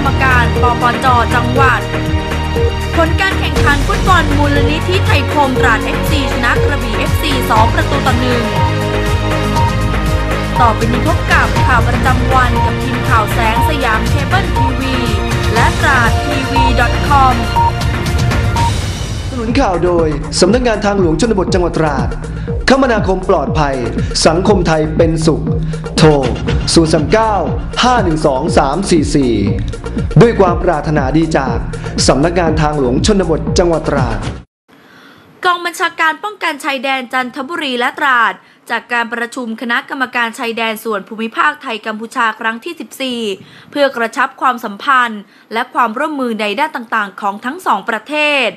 รรหากรรมการปปจจังหวัด ผลการแข่งขันฟุตบอลมูลนิธิไทยคมตราด FC ชนะกระบี่ FC 2 ประตูต่อหนึ่งต่อไปนี้พบกับข่าวประจำวันกับทีมข่าวแสงสยามเคเบิลทีวี และตราดทีวี .com สนุนข่าวโดย สำนักงานทางหลวงชนบทจังหวัดตราด คมนาคมปลอดภัย สังคมไทยเป็นสุข โทร 039 512 344 ด้วยความปรารถนาดีจาก สำนักงานทางหลวงชนบทจังหวัดตราดกองบัญชาการป้องกันชายแดนจันทบุรีและตราด จากการประชุมคณะกรรมการชายแดนส่วนภูมิภาคไทยกัมพูชาครั้งที่ 14 เพื่อกระชับความสัมพันธ์ และความร่วมมือในด้านต่างๆ ของทั้งสองประเทศ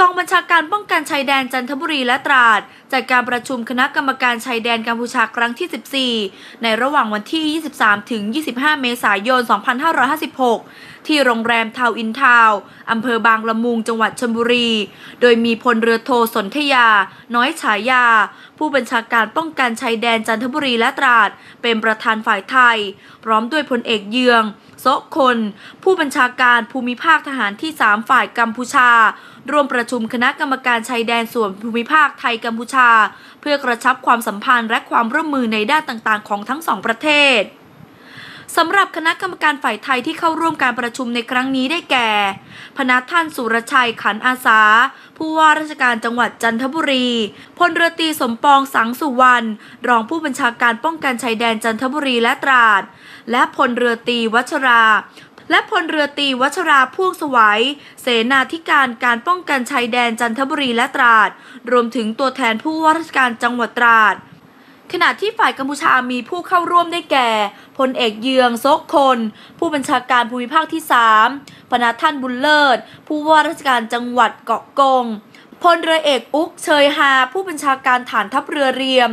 กองบัญชาการป้องกันชายแดนจันทบุรีและตราดจัดการประชุมคณะกรรมการชายแดนกัมพูชาครั้งที่ 14 ในระหว่างวันที่ 23 ถึง 25 เมษายน 2556 ที่โรงแรมทาวอินทาวอำเภอบางละมุงจังหวัดชลบุรี โดยมีพลเรือโทสนธยา น้อยฉายา ผู้บัญชาการป้องกันชายแดนจันทบุรีและตราด เป็นประธานฝ่ายไทย พร้อมด้วยพลเอกเยืองโซคน ผู้บัญชาการภูมิภาคทหารที่ 3 ฝ่ายกัมพูชา ร่วมประชุมคณะกรรมการชายแดนส่วนภูมิภาคไทยกัมพูชา เพื่อกระชับความสัมพันธ์และความร่วมมือในด้านต่างๆ ของทั้งสองประเทศสำหรับคณะกรรมการฝ่ายไทยที่เข้าร่วมการประชุมในครั้งนี้ได้แก่ พนักท่านสุรชัยขันอาสา ผู้ว่าราชการจังหวัดจันทบุรี พลเรือตรีสมปองสังสุวรรณ รองผู้บัญชาการป้องกันชายแดนจันทบุรีและตราด และพลเรือตรีวัชรา และพลเรือตีวัชราพ่วงสวัย เสนาธิการการป้องกันชายแดนจันทบุรีและตราด รวมถึงตัวแทนผู้ว่าราชการจังหวัดตราด ขณะที่ฝ่ายกัมพูชามีผู้เข้าร่วมได้แก่พลเอกเยืองซกคน ผู้บัญชาการภูมิภาคที่3พนัท่านบุญเลิศ ผู้ว่าราชการจังหวัดเกาะกงพลเรือเอกอุกเชยฮา ผู้บัญชาการฐานทัพเรือเรียม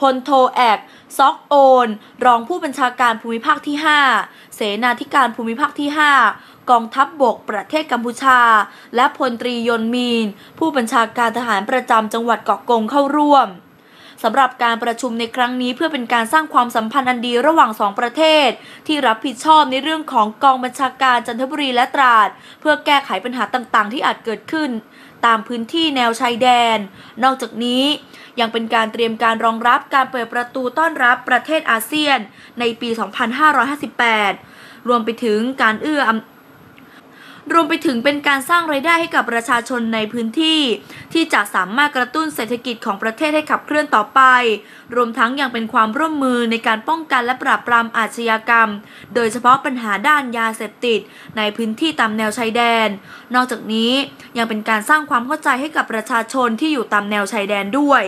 พลโทแอกซอกโอน รองผู้บัญชาการภูมิภาคที่ 5 นาธิการภูมิภาคที่ 5 กองทัพบบกประเทศกัมพูชา และพลตรียนมีน ผู้บัญชาการทหารประจำจังหวัดเกาะกงเข้าร่วมสำหรับการประชุมในครั้งนี้เพื่อเป็นการสร้างความสัมพันธ์อันดีระหว่างสองประเทศ ที่รับผิดชอบในเรื่องของกองบัญชาการจันทบุรีและตราด เพื่อแก้ไขปัญหาต่างๆ ที่อาจเกิดขึ้น ตามพื้นที่แนวชายแดน นอกจากนี้ยังเป็นการเตรียมการรองรับการเปิดประตูต้อนรับประเทศอาเซียนในปี 2558 รวมไปถึงการเอื้อรวมไปถึงเป็นการสร้างไรายได้ให้กับประชาชนในพื้นที่ ที่จะสามารถกระตุ้นเศรษฐกิจของประเทศให้ขับเคลื่อนต่อไป รวมทั้งยังเป็นความร่วมมือในการป้องกันและปราบปรามอาชญากรรม โดยเฉพาะปัญหาด้านยาเสพติด ในพื้นที่ตามแนวชายแดน นอกจากนี้ยังเป็นการสร้างความเข้าใจให้กับประชาชนที่อยู่ตามแนวชายแดนด้วย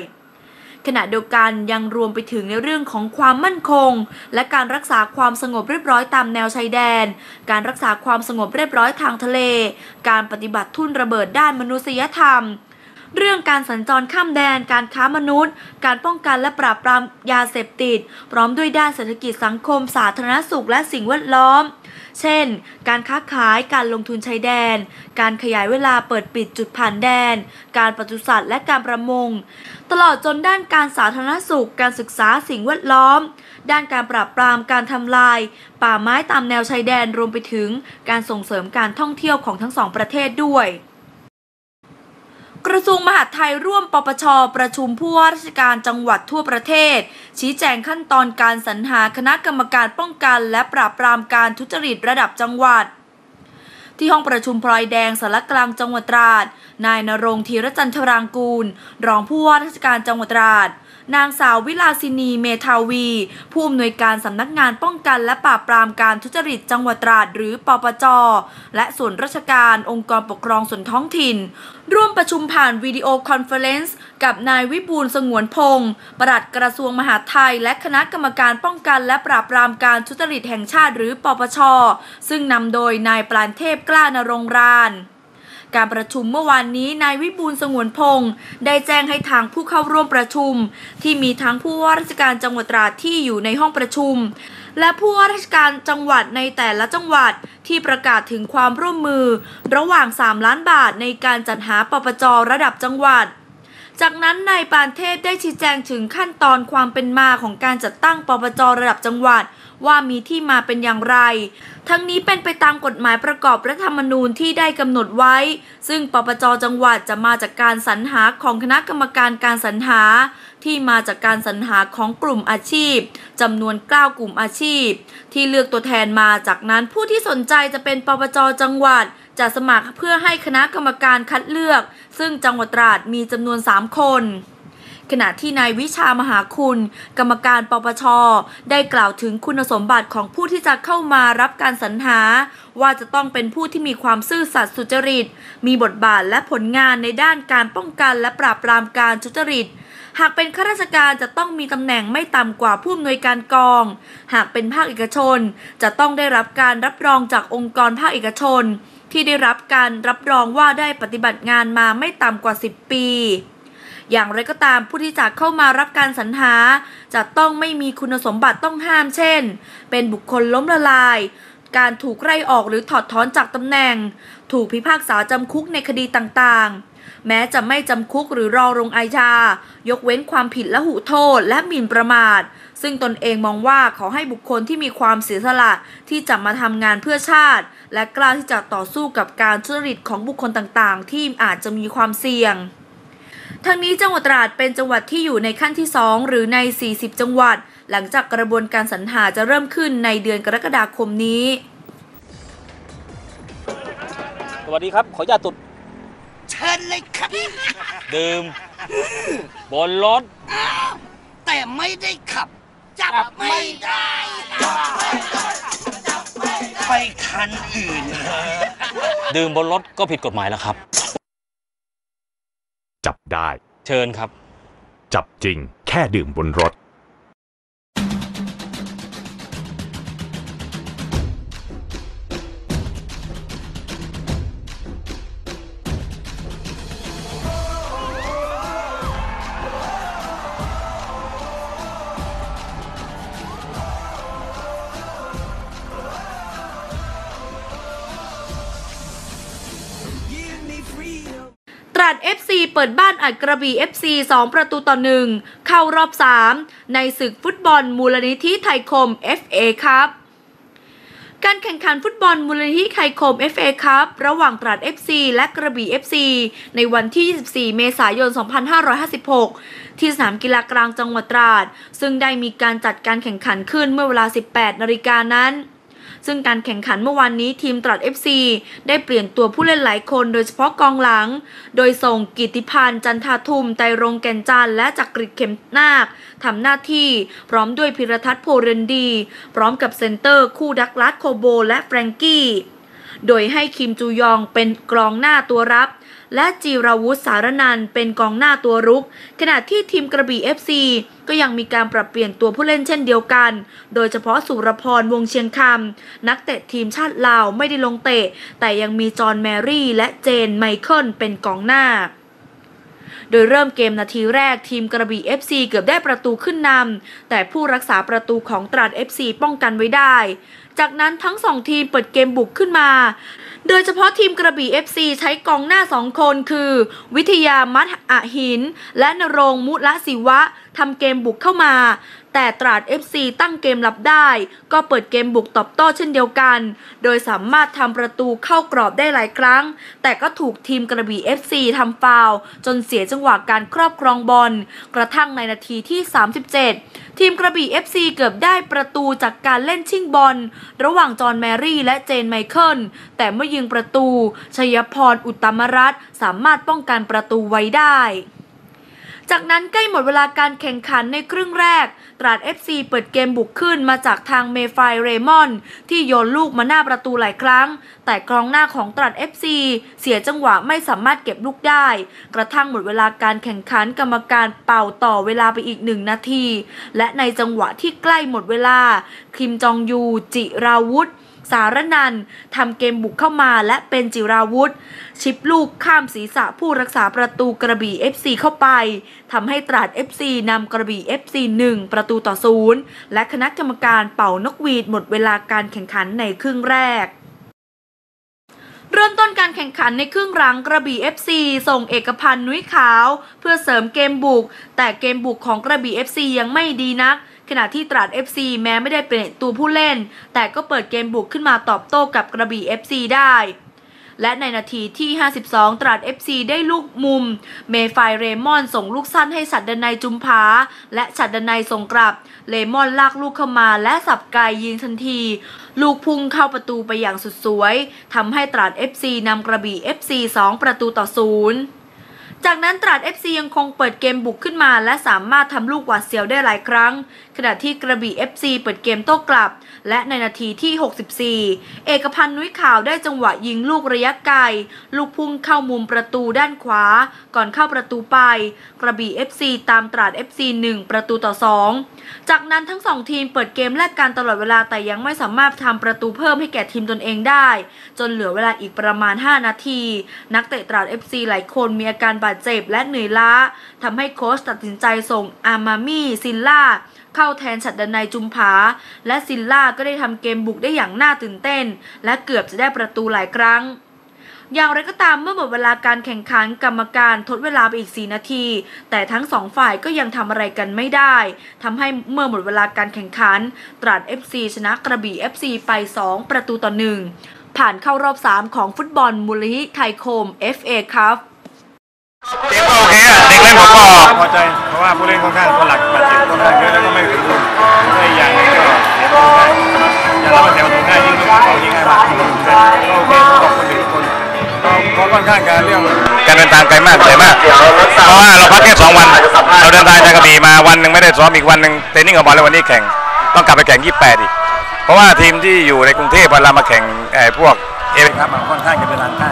ขณะเดียวกันยังรวมไปถึงในเรื่องของความมั่นคง และการรักษาความสงบเรียบร้อยตามแนวชายแดน การรักษาความสงบเรียบร้อยทางทะเล การปฏิบัติทุ่นระเบิดด้านมนุษยธรรม เรื่องการสัญจรข้ามแดน การค้ามนุษย์ การป้องกันและปราบปรามยาเสพติด พร้อมด้วยด้านเศรษฐกิจสังคม สาธารณสุขและสิ่งแวดล้อม เช่น การค้าขาย การลงทุนชายแดน การขยายเวลาเปิดปิดจุดผ่านแดน การปศุสัตว์และการประมง ตลอดจนด้านการสาธารณสุข การศึกษาสิ่งแวดล้อม ด้านการปราบปรามการทำลาย ป่าไม้ตามแนวชายแดนรวมไปถึง การส่งเสริมการท่องเที่ยวของทั้งสองประเทศด้วย กระทรวงมหาดไทยร่วมปปชประชุมผู้ว่าราชการจังหวัดทั่วประเทศ ชี้แจงขั้นตอนการสรรหาคณะกรรมการป้องกัน และปราบปรามการทุจริตระดับจังหวัด ที่ห้องประชุมพลอยแดงสารกลางจังหวัดตราด นายนรงค์ธีรจันทรางกูล รองผู้ว่าราชการจังหวัดตราด นางสาววิลาสินีเมทาวี ผู้อำนวยการสำนักงานป้องกันและปราบปรามการทุจริตจังหวัดตราดหรือปปจ และส่วนราชการองค์กรปกครองส่วนท้องถิ่น ร่วมประชุมผ่านวิดีโอคอนเฟอเรนซ์กับนายวิบูลสงวนพงศ์ปลัดกระทรวงมหาดไทย และคณะกรรมการป้องกันและปราบปรามการทุจริตแห่งชาติหรือปปช ซึ่งนำโดยนายปราณเทพกล้านรงราน การประชุมเมื่อวานนี้นายวิบูลสงวนพงศ์ได้แจ้งให้ทางผู้เข้าร่วมประชุม ที่มีทั้งผู้ว่าราชการจังหวัดตราดที่อยู่ในห้องประชุม และผู้ว่าราชการจังหวัดในแต่ละจังหวัดที่ประกาศถึงความร่วมมือ ระหว่าง 3 ล้านบาทในการจัดหาปปจระดับจังหวัดจากนั้นนายปานเทพได้ชี้แจงถึงขั้นตอนความเป็นมาของการจัดตั้งปปจระดับจังหวัด ว่ามีที่มาเป็นอย่างไร ทั้งนี้เป็นไปตามกฎหมายประกอบรัฐธรรมนูญที่ได้กำหนดไว้ ซึ่งปปจจังหวัดจะมาจากการสรรหาของคณะกรรมการการสรรหา ที่มาจากการสรรหาของกลุ่มอาชีพจำนวน 9 กลุ่มอาชีพ ที่เลือกตัวแทนมาจากนั้นผู้ที่สนใจจะเป็นปปจจังหวัดจะสมัครเพื่อให้คณะกรรมการคัดเลือก ซึ่งจังหวัดตราดมีจำนวน 3 คน ขณะที่นายวิชามหาคุณ กรรมการปปช ได้กล่าวถึงคุณสมบัติของผู้ที่จะเข้ามารับการสรรหา ว่าจะต้องเป็นผู้ที่มีความซื่อสัตย์สุจริต มีบทบาทและผลงานในด้านการป้องกันและปราบปรามการทุจริตหากเป็นข้าราชการจะต้องมีตำแหน่งไม่ต่ำกว่าผู้อำนวยการกอง หากเป็นภาคเอกชน จะต้องได้รับการรับรองจากองค์กรภาคเอกชน ที่ได้รับการรับรองว่าได้ปฏิบัติงานมาไม่ต่ำกว่า 10 ปี อย่างไรก็ตามผู้ที่จะเข้ามารับการสรรหา จะต้องไม่มีคุณสมบัติต้องห้ามเช่น เป็นบุคคลล้มละลาย การถูกไล่ออกหรือถอดถอนจากตำแหน่ง ถูกพิพากษาจำคุกในคดีต่างๆ แม้จะไม่จำคุกหรือรอลงอาญายกเว้นความผิดและหุโทษและหมิ่นประมาท ซึ่งตนเองมองว่าขอให้บุคคลที่มีความเสียสละที่จะมาทำงานเพื่อชาติ และกล้าที่จะต่อสู้กับการทุจริตของบุคคลต่างๆ ที่อาจจะมีความเสี่ยง ทั้งนี้จังหวัดตราดเป็นจังหวัดที่อยู่ในขั้นที่ 2 หรือใน 40 จังหวัด หลังจากกระบวนการสรรหาจะเริ่มขึ้นในเดือนกรกฎาคมนี้ สวัสดีครับ ขออนุญาตตุดเชิญเลยครับ ดื่มบนรถ แต่ไม่ได้ขับ จับไม่ได้ ไปคันอื่น ดื่มบนรถก็ผิดกฎหมายแล้วครับ จับได้ เชิญครับ จับจริงแค่ดื่มบนรถ เปิดบ้านอัดกระบี่ FC 2 ประตูต่อ1เข้ารอบ 3 ในศึกฟุตบอลมูลนิธิไทยคม FA ครับการแข่งขันฟุตบอลมูลนิธิไทยคม FA ครับระหว่างตราด FC และกระบี่ FC ในวันที่ 24 เมษายน 2556 ที่สนามกีฬากลางจังหวัดตราด ซึ่งได้มีการจัดการแข่งขันขึ้นเมื่อเวลา 18 นาฬิกานั้น ซึ่งการแข่งขันเมื่อวานนี้ทีมตราด FC ได้เปลี่ยนตัวผู้เล่นหลายคนโดยเฉพาะกองหลัง โดยส่งกิติพันธ์จันทาทุมไตรงแก่นจันและจักริดเข็มนาคทำหน้าที่พร้อมด้วยพิรทัศน์โพเรนดี พร้อมกับเซนเตอร์คู่ดักลัสโคโบและแฟรงกี้ โดยให้คิมจูยองเป็นกรองหน้าตัวรับ และจีราวุธสารนันเป็นกองหน้าตัวรุก ขณะที่ทีมกระบี่ FC ก็ยังมีการปรับเปลี่ยนตัวผู้เล่นเช่นเดียวกัน โดยเฉพาะสุรพรวงเชียงคำนักเตะทีมชาติลาวไม่ได้ลงเตะ แต่ยังมีจอห์นแมรี่และเจนไมเคิลเป็นกองหน้าโดยเริ่มเกมนาทีแรกทีมกระบี่ FC เกือบได้ประตูขึ้นนำแต่ผู้รักษาประตูของตราด FC ป้องกันไว้ได้ จากนั้นทั้งสองทีมเปิดเกมบุกขึ้นมา โดยเฉพาะทีมกระบี่ FC ใช้กองหน้าสองคนคือ วิทยามัตอะหิน และนรงมุละศิวะ ทำเกมบุกเข้ามา แต่ตราด FC ตั้งเกมรับได้ ก็เปิดเกมบุกตอบโต้เช่นเดียวกัน โดยสามารถทำประตูเข้ากรอบได้หลายครั้ง แต่ก็ถูกทีมกระบี่ FC ทำฟาวจนเสียจังหวะการครอบครองบอล กระทั่งในนาทีที่ 37 ทีมกระบี่ FC เกือบได้ประตูจากการเล่นชิงบอล ระหว่างจอห์นแมรี่และเจนไมเคิลแต่เมื่อยิงประตู ชยพรอุตมรัตน์สามารถป้องกันประตูไว้ได้ จากนั้นใกล้หมดเวลาการแข่งขันในครึ่งแรก ตราด FC เปิดเกมบุกขึ้นมาจากทางเมฟายเรมอนที่โยนลูกมาหน้าประตูหลายครั้ง แต่กองหน้าของตราด FC เสียจังหวะไม่สามารถเก็บลูกได้ กระทั่งหมดเวลาการแข่งขันกรรมการเป่าต่อเวลาไปอีกหนึ่งนาที และในจังหวะที่ใกล้หมดเวลา คิมจองยู จิราวุธ สารนันทำเกมบุกเข้ามาและเป็นจิราวุธ ชิปลูกข้ามศีรษะผู้รักษาประตูกระบี่ FC เข้าไปทำให้ตราด FC นำกระบี่ FC 1 ประตูต่อศูนย์และคณะกรรมการเป่านกหวีดหมดเวลาการแข่งขันในครึ่งแรกเริ่มต้นการแข่งขันในครึ่งหลังกระบี่ FC ส่งเอกพันธ์นุ้ยขาว เพื่อเสริมเกมบุก แต่เกมบุกของกระบี่ FC ยังไม่ดีนัก ขณะที่ตราด FC แม้ไม่ได้เป็นตัวผู้เล่น แต่ก็เปิดเกมบุกขึ้นมาตอบโต้กับกระบี่ FC ได้ และในนาทีที่ 52 ตราด FC ได้ลูกมุม เมฟายเรมอนส่งลูกสั้นให้ฉัดดนัยจุมพา และฉัดดนัยส่งกลับเลมอนลากลูกเข้ามาและสับไกลยิงทันที ลูกพุ่งเข้าประตูไปอย่างสุดสวยทำให้ตราด FC นำกระบี่ FC 2 ประตูต่อศูนย์จากนั้นตราด FC ยังคงเปิดเกมบุกขึ้นมา และสามารถทำลูกหวาดเสียวได้หลายครั้ง ขณะที่กระบี่ FC เปิดเกมโต้กลับ และในนาทีที่ 64 เอกพันธ์นุ้ยข่าวได้จังหวะยิงลูกระยะไกล ลูกพุ่งเข้ามุมประตูด้านขวา ก่อนเข้าประตูไป กระบี่ FC ตามตราด FC 1 ประตูต่อ 2 จากนั้นทั้งสองทีมเปิดเกมแลกกันตลอดเวลาแต่ยังไม่สามารถทำประตูเพิ่มให้แก่ทีมตนเองได้ จนเหลือเวลาอีกประมาณ 5 นาที นักเตะตราด FC หลายคนมีอาการบาดเจ็บและเหนื่อยล้าทำให้โค้ชตัดสินใจส่งอามามี่ซินล่า เข้าแทนฉัดดนัยจุมผาและซินล่าก็ได้ทำเกมบุกได้อย่างน่าตื่นเต้น และเกือบจะได้ประตูหลายครั้งอย่างไรก็ตามเมื่อหมดเวลาการแข่งขันกรรมการทดเวลาไปอีก 4 นาที แต่ทั้งสองฝ่ายก็ยังทำอะไรกันไม่ได้ ทำให้เมื่อหมดเวลาการแข่งขัน ตราด FC ชนะกระบี่ FC ไป 2 ประตูต่อ 1 ผ่านเข้ารอบ 3 ของฟุตบอลมูลนิธิไทยโคม FA ครับ เกมก็โอเคอะเด็กเล่นผมก็พอใจเพราะว่าผู้เล่นค่อนข้างตัวหลักบาดเจ็บค่อนข้างเยอะแล้วก็ไม่ถึงรุ่นและอีกอย่างหนึงก็เสียประตูง่ายอย่าเราแถวถึงง่ายยิงเขายิงง่ายมากก็โอเคสำหรับคนอื่นคนเราเขาค่อนข้างการเรื่องการเดินทางไกลมากไกลมาก เพราะว่าเราพักแค่สองวัน เราเดินทางจากกระบี่มาวันหนึ่งไม่ได้ซ้อมอีกวันหนึ่งเทรนนิ่งกับบอลแล้ววันนี้แข่ง ต้องกลับไปแข่ง 28 อีก เพราะว่าทีมที่อยู่ในกรุงเทพเวลามาแข่งไอ้พวกเอฟครับมันค่อนข้างจะเดินทางใกล้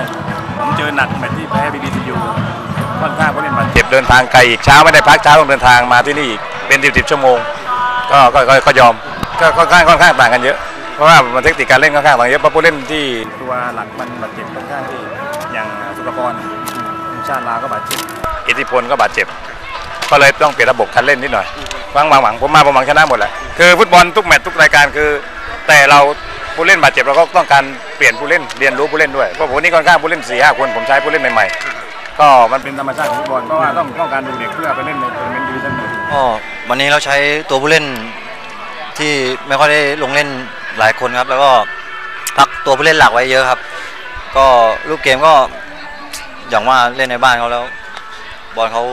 ผมเจอหนักแมตที่แพ้ ค่อนข้างผู้เล่นบาดเจ็บเดินทางไกลอีกเช้าไม่ได้พักเช้าต้องเดินทางมาที่นี่อีกเป็นสิบสิบชั่วโมง ก็ก็ก็ก็ยอมก็ค่อนข้างค่อนข้างต่างกันเยอะเพราะว่ามันเทคนิคการเล่นค่อนข้างต่างเยอะเพราะผู้เล่นที่ตัวหลักมันบาดเจ็บค่อนข้างที่อย่างสุรพรทีมชาติลาก็บาดเจ็บอิทธิพลก็บาดเจ็บ ก็เลยต้องเปลี่ยนระบบการเล่นนิดหน่อยหวังหวังหวังผมมาผมหวังชนะหมดแหละคือฟุตบอลทุกแมตช์ทุกรายการคือ แต่เราผู้เล่นบาดเจ็บเราก็ต้องการเปลี่ยนผู้เล่นเรียนรู้ผู้เล่นด้วยเพราะผมนี่ค่อนข้างผู้เล่นสี่ห้าคนผมใช้ผู้เล่นใหม่ๆ ก็มันเป็นธรรมชาติของฟุตบอลเพราะว่าต้องต้องการดูเด็กเพื่อไปเล่นในทัวร์นาเมนต์ดิวิชั่นหนึ่งก็วันนี้เราใช้ตัวผู้เล่นที่ไม่ค่อยได้ลงเล่นหลายคนครับ แล้วก็พักตัวผู้เล่นหลักไว้เยอะครับ ก็ลูกเกมก็อย่างว่าเล่นในบ้านเขาแล้ว บอลเขา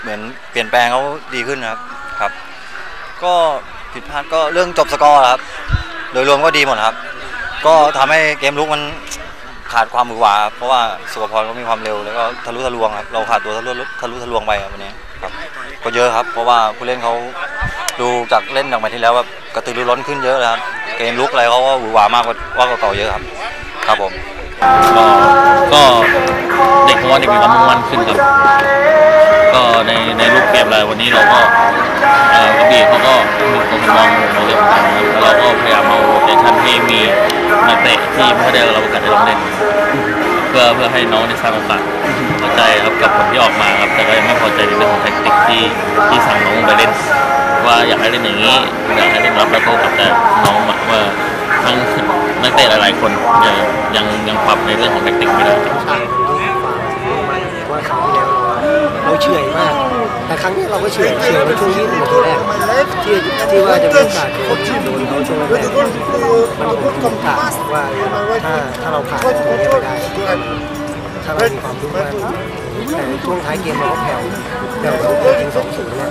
เหมือนเปลี่ยนแปลงเขาดีขึ้นนะครับครับ ก็ผิดพลาดก็เรื่องจบสกอร์ครับ โดยรวมก็ดีหมดครับ ก็ทำให้เกมลุกมัน ขาดความมือหวาเพราะว่าสุขพรก็มีความเร็วแล้วก็ทะลุทะลวงครับเราขาดตัวทะลุทะลุทะลวงไปครับวันนี้ครับก็เยอะครับ เพราะว่าผู้เล่นเขาดูจากเล่นจากแมตช์ที่แล้วแบบกระตือรือร้นขึ้นเยอะนะครับเกมลุกอะไรเขาก็หวือหวามากกว่าเก่าเยอะครับ ครับผม ก็ก็เด็กเพราะว่าเด็กมีความมุ่งมั่นขึ้นครับ ก็ในในรูปเกมอะไรวันนี้เราก็เอ่อกระบี่เขาก็มีความมองเราเรื่องของการนะครับแล้วเราก็พยายามเอาโรเตชันที่มีนักเตะที่ไม่ค่อยได้รับโอกาสได้ลงเล่น เพื่อเพื่อให้น้องได้สร้างโอกาสพอใจครับกับผลที่ออกมาครับแต่ก็ยังไม่พอใจในเรื่องของแท็กติกที่ที่สั่งน้องไปเล่น ว่าอยากให้เล่นอย่างนี้อยากให้เล่นรับแล้วก็กลับแต่น้องว่าทั้ง นักเตะหลายๆคนยังยังยังปรับในเรื่องของแท็กติกไม่ได้ ใช่ผมรู้ความว่าครั้งที่แล้วเราเฉื่อยมาก แต่ครั้งนี้เราก็เฉื่อยเฉื่อยในช่วงที่หนึ่งนาทีแรกที่ที่ว่าจะมีโอกาสโดนโดนเขาช่วงแรกมันเป็นคำถามว่าถ้าถ้าเราผ่านตรงนี้ไปได้ถ้าเรามีความรู้มากแต่ช่วงท้ายเกมเราก็แผ่วแผ่วเรายิงสองศูนย์เนี่ย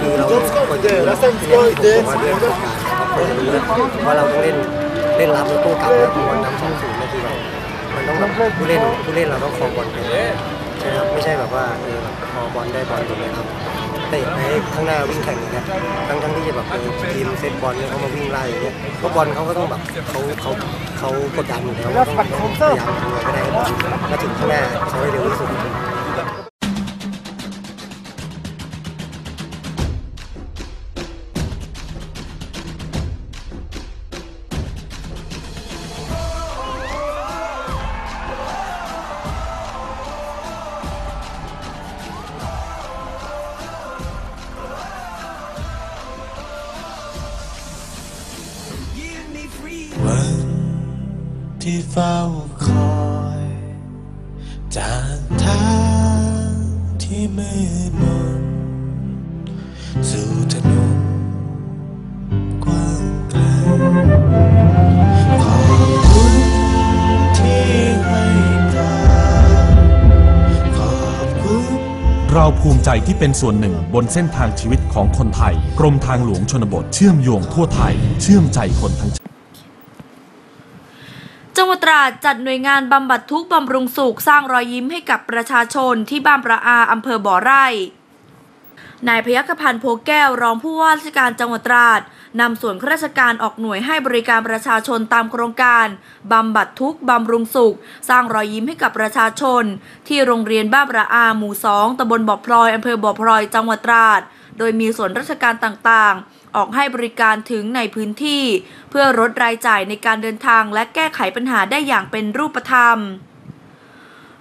คือเราควรจะรู้ที่เนี่ผมบอกว่าด้วยประสบการณ์เราควรจะรู้ว่าเราต้องเล่น ล่นรับแล้วโต้กลับแล้วพอนำสองศูนย์นาทีเรามันต้องแบบผู้เล่นผู้เล่นเราต้องครองบอลเป็นใช่ครับไม่ใช่แบบว่าเออแบบพอบอลได้บอลถูกไหมครับเตะให้ข้างหน้าวิ่งแข่งอย่างเงี้ยทั้งทั้งที่จะแบบเออทีมเซตบอลเนี่ยเขามาวิ่งไล่อย่างเงี้ยก็บอลเขาก็ต้องแบบเขาเขาเขากดดันอยู่แล้วต้องพยายามทำยังไงก็ได้ให้บอลมาถึงข้างหน้าเขาให้เร็วที่สุด เราภูมิใจที่เป็นส่วนหนึ่งบนเส้นทางชีวิตของคนไทย กรมทางหลวงชนบทเชื่อมโยงทั่วไทย เชื่อมใจคนทั้งจังหวัดตราดจัดหน่วยงานบำบัดทุกข์บำรุงสุขสร้างรอยยิ้มให้กับประชาชนที่บ้านประอาอำเภอบ่อไร่นายพยัคฆพันธ์โพแก้วรองผู้ว่าราชการจังหวัดตราด นำส่วนข้าราชการออกหน่วยให้บริการประชาชนตามโครงการบำบัดทุกข์บำรุงสุข สร้างรอยยิ้มให้กับประชาชน ที่โรงเรียนบ้านประอาหมู่สองตำบลบ่อพลอยอำเภอบ่อพลอยจังหวัดตราด โดยมีส่วนราชการต่างๆออกให้บริการถึงในพื้นที่ เพื่อลดรายจ่ายในการเดินทางและแก้ไขปัญหาได้อย่างเป็นรูปธรรม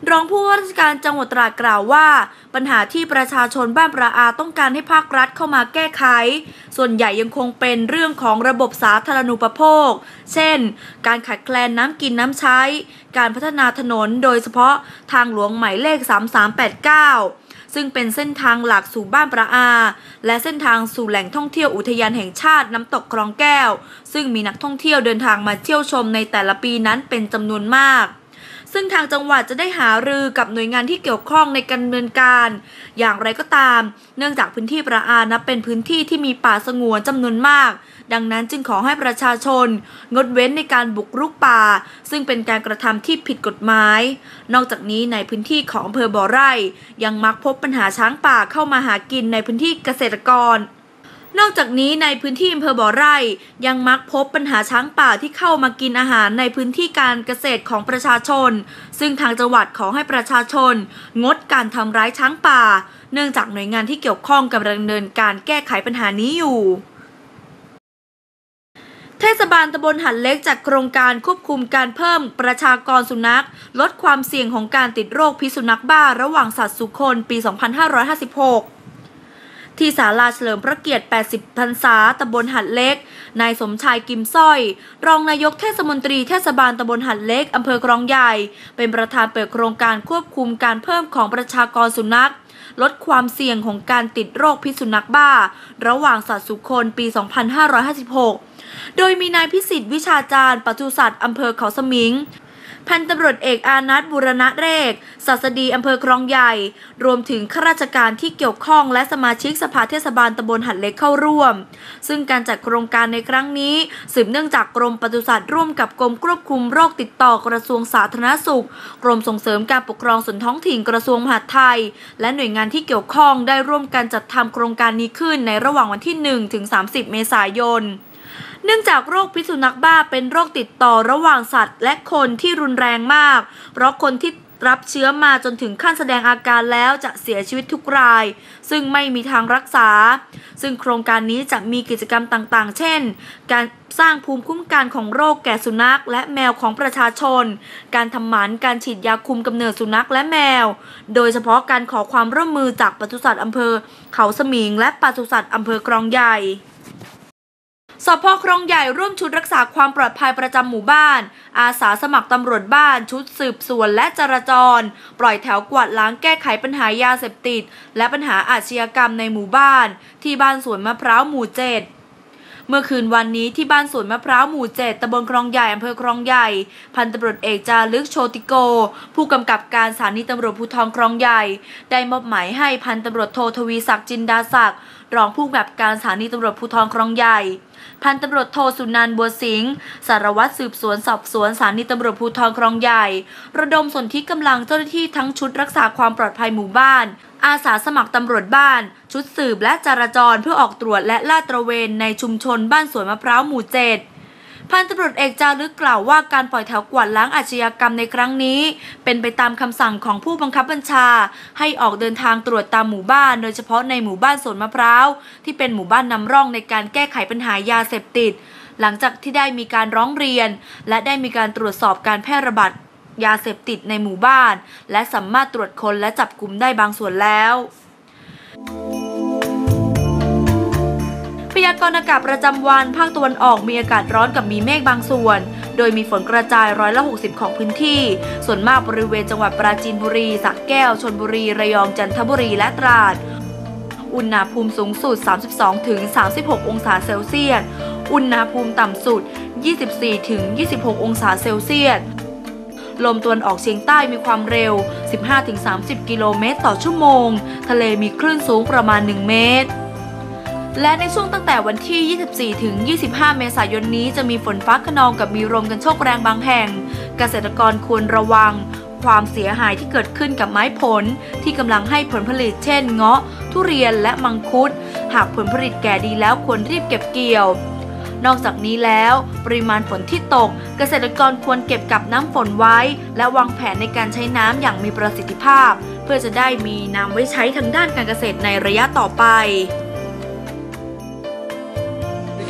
รองผู้ว่าราชการจังหวัดตราดกล่าวว่า ปัญหาที่ประชาชนบ้านประอาต้องการให้ภาครัฐเข้ามาแก้ไข ส่วนใหญ่ยังคงเป็นเรื่องของระบบสาธารณูปโภค เช่น การขาดแคลนน้ำกินน้ำใช้ การพัฒนาถนนโดยเฉพาะทางหลวงหมายเลข 3389ซึ่งเป็นเส้นทางหลักสู่บ้านประอา และเส้นทางสู่แหล่งท่องเที่ยวอุทยานแห่งชาติน้ำตกคลองแก้ว ซึ่งมีนักท่องเที่ยวเดินทางมาเที่ยวชมในแต่ละปีนั้นเป็นจำนวนมาก ซึ่งทางจังหวัดจะได้หารือกับหน่วยงานที่เกี่ยวข้องในการดำเนินการ อย่างไรก็ตาม เนื่องจากพื้นที่ประอานับเป็นพื้นที่ที่มีป่าสงวนจำนวนมาก ดังนั้นจึงขอให้ประชาชน งดเว้นในการบุกรุกป่า ซึ่งเป็นการกระทำที่ผิดกฎหมาย นอกจากนี้ในพื้นที่ของอำเภอบ่อไร่ ยังมักพบปัญหาช้างป่าเข้ามาหากินในพื้นที่เกษตรกร นอกจากนี้ในพื้นที่อำเภอบ่อไร่ยังมักพบปัญหาช้างป่าที่เข้ามากินอาหารในพื้นที่การเกษตรของประชาชน ซึ่งทางจังหวัดขอให้ประชาชน งดการทำร้ายช้างป่า เนื่องจากหน่วยงานที่เกี่ยวข้องกับดำเนินการแก้ไขปัญหานี้อยู่เทศบาลตำบลหันเล็กจัดโครงการควบคุมการเพิ่มประชากรสุนัข ลดความเสี่ยงของการติดโรคพิษสุนัขบ้าระหว่างสัตว์สุคนปี 2556 ที่ศาลาเฉลิมพระเกียรติ 80 พรรษา ตำบลหัดเล็ก นายสมชายกิมสร้อย รองนายกเทศมนตรีเทศบาลตำบลหัดเล็ก อำเภอกรองใหญ่ เป็นประธานเปิดโครงการควบคุมการเพิ่มของประชากรสุนัข ลดความเสี่ยงของการติดโรคพิษสุนัขบ้า ระหว่างสัตว์สุคน ปี 2556 โดยมีนายพิสิทธิ์วิชาจารย์ปศุสัตว์อำเภอเขาสมิง พันตำรวจเอกอานัทบุรณะเรกศาสดีอำเภอครองใหญ่ รวมถึงข้าราชการที่เกี่ยวข้องและสมาชิกสภาเทศบาลตำบลหัดเล็กเข้าร่วม ซึ่งการจัดโครงการในครั้งนี้ สืบเนื่องจากกรมปศุสัตว์ร่วมกับกรมควบคุมโรคติดต่อกระทรวงสาธารณสุข กรมส่งเสริมการปกครองส่วนท้องถิ่นกระทรวงมหาดไทย และหน่วยงานที่เกี่ยวข้องได้ร่วมกันจัดทำโครงการนี้ขึ้นในระหว่างวันที่ 1 ถึง 30 เมษายน เนื่องจากโรคพิษสุนัขบ้าเป็นโรคติดต่อระหว่างสัตว์ และคนที่รุนแรงมาก เพราะคนที่รับเชื้อมาจนถึงขั้นแสดงอาการแล้วจะเสียชีวิตทุกราย ซึ่งไม่มีทางรักษา ซึ่งโครงการนี้จะมีกิจกรรมต่างๆ เช่น การสร้างภูมิคุ้มกันของโรคแก่สุนัขและแมวของประชาชน การทำหมันการฉีดยาคุมกำเนิดสุนัขและแมว โดยเฉพาะการขอความร่วมมือจากปศุสัตว์อำเภอ เขาสมิงและปศุสัตว์อำเภอกรองใหญ่ สพครองใหญ่ร่วมชุดรักษาความปลอดภัยประจำหมู่บ้าน อาสาสมัครตำรวจบ้านชุดสืบสวนและจราจร ปล่อยแถวกวาดล้างแก้ไขปัญหายาเสพติด และปัญหาอาชญากรรมในหมู่บ้าน ที่บ้านสวนมะพร้าวหมู่เจ็ด เมื่อคืนวันนี้ที่บ้านสวนมะพร้าวหมู่เจ็ดตำบลคลองใหญ่อำเภอคลองใหญ่ พันตำรวจเอกจารึกโชติโก ผู้กำกับการสถานีตำรวจภูธรคลองใหญ่ ได้มอบหมายให้พันตำรวจโททวีศักดิ์จินดาศักดิ์รองผู้กำกับการสถานีตำรวจภูธรคลองใหญ่ พันตำรวจโทสุนันท์บัวสิงห์สารวัตรสืบสวนสอบสวนสถานีตำรวจภูธรคลองใหญ่ ระดมสนธิกำลังเจ้าหน้าที่ทั้งชุดรักษาความปลอดภัยหมู่บ้าน อาสาสมัครตำรวจบ้าน ชุดสืบและจราจรเพื่อออกตรวจและลาดตระเวนในชุมชนบ้านสวนมะพร้าวหมู่เจ็ดพันตำรวจเอกจารึกกล่าวว่าการปล่อยแถวกวาดล้างอาชญากรรมในครั้งนี้ เป็นไปตามคำสั่งของผู้บังคับบัญชา ให้ออกเดินทางตรวจตามหมู่บ้าน โดยเฉพาะในหมู่บ้านสวนมะพร้าวที่เป็นหมู่บ้านนำร่องในการแก้ไขปัญหายาเสพติด หลังจากที่ได้มีการร้องเรียน และได้มีการตรวจสอบการแพร่ระบาดยาเสพติดในหมู่บ้าน และสามารถตรวจคนและจับกลุ่มได้บางส่วนแล้วากรณ์อากาศประจำวันภาคตะวันออกมีอากาศร้อนกับมีเมฆบางส่วน โดยมีฝนกระจายร้อยละ 60 ของพื้นที่ ส่วนมากบริเวณจังหวัดปราจีนบุรีสระแก้ว ชนบุรี ระยอง จันทบุรี และตราด อุณหภูมิสูงสุด 32-36 องศาเซลเซียส อุณหภูมิต่ำสุด 24-26 องศาเซลเซียส ลมตะวันออกเฉียงใต้มีความเร็ว 15-30 กิโลเมตรต่อชั่วโมง ทะเลมีคลื่นสูงประมาณ 1 เมตร และในช่วงตั้งแต่วันที่ 24 ถึง 25 เมษายนนี้จะมีฝนฟ้าขนองกับมีลมกันโชกแรงบางแห่ง เกษตรกรควรระวัง ความเสียหายที่เกิดขึ้นกับไม้ผล ที่กำลังให้ผลผลิตเช่น เงาะ ทุเรียนและมังคุด หากผลผลิตแก่ดีแล้วควรรีบเก็บเกี่ยว นอกจากนี้แล้ว ปริมาณฝนที่ตก เกษตรกรควรเก็บกับน้ำฝนไว้ และวางแผนในการใช้น้ำอย่างมีประสิทธิภาพ เพื่อจะได้มีน้ำไว้ใช้ทางด้านการเกษตรในระยะต่อไป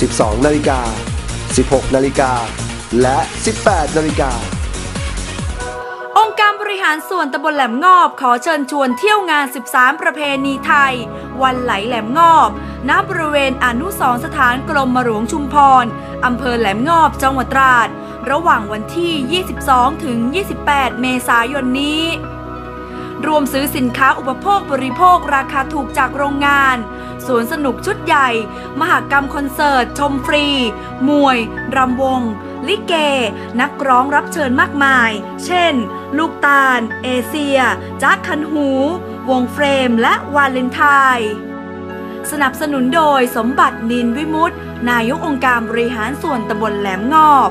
12 นาฬิกา 16 นาฬิกา และ 18 นาฬิกาองค์การบริหารส่วนตำบลแหลมงอบขอเชิญชวนเที่ยวงาน 13 ประเพณีไทย วันไหลแหลมงอบณบริเวณอนุสรสถานกรมหลวงชุมพรอำเภอแหลมงอบจังหวัดตราด ระหว่างวันที่ 22 ถึง 28 เมษายนนี้ รวมซื้อสินค้าอุปโภคบริโภคราคาถูกจากโรงงานสวนสนุกชุดใหญ่ มหากรรมคอนเสิร์ต ชมฟรี มวย รำวง ลิเก นักร้องรับเชิญมากมาย เช่น ลูกตาล เอเชียจักคันหู วงเฟรม และวาเลนไทน์สนับสนุนโดยสมบัตินินวิมุตนายกองค์การบริหารส่วนตำบลแหลมงอบ